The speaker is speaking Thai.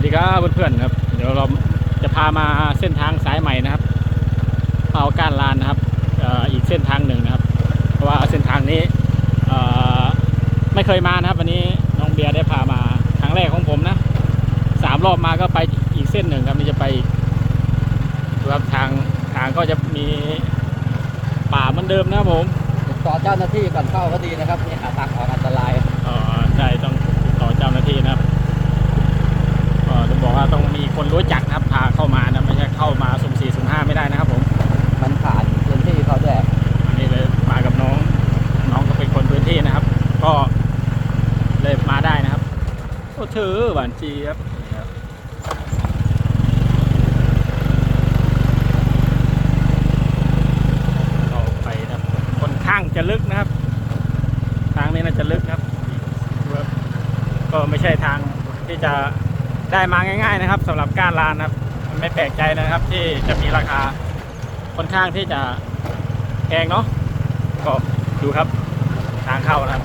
วัสดีครับเพื่อนๆครับ เดี๋ยวเราจะพามาเส้นทางสายใหม่นะครับเอาก้านลานนะครับอีกเส้นทางหนึ่งนะครับ เพราะว่าเส้นทางนี้ไม่เคยมานะครับ วันนี้น้องเบียร์ได้พามาครั้งแรกของผมนะสามรอบมาก็ไปอีกเส้นหนึ่งครับนี่จะไปครับทางทางก็จะมีป่าเหมือนเดิมนะครับผมติดต่อเจ้าหน้าที่ก่อนเข้าก็ดีนะครับนี่หาทางออกอันตราย อ๋อใช่ต้องติดต่อเจ้าหน้าที่นะครับก็จะบอกว่าต้องมีคนรู้จักนะครับพาเข้ามานะไม่ใช่เข้ามาสุ่มสี่สุ่มห้าไม่ได้นะครับผมมันผ่านพื้นที่เขาด้วยอันนี้เลยมากับน้องน้องก็เป็นคนพื้นที่นะครับ ก็เลยมาได้นะครับโอ้ถือหวานจีครับนี่ครับเราไปนะครับค่อนข้างจะลึกนะครับ ทางนี้น่าจะลึกครับก็ไม่ใช่ทางที่จะได้มาง่าย ๆ นะครับสำหรับก้านลานนะครับ ไม่แปลกใจนะครับ ที่จะมีราคาค่อนข้างที่จะแพงเนาะก็ดูครับทางเข้านะครับ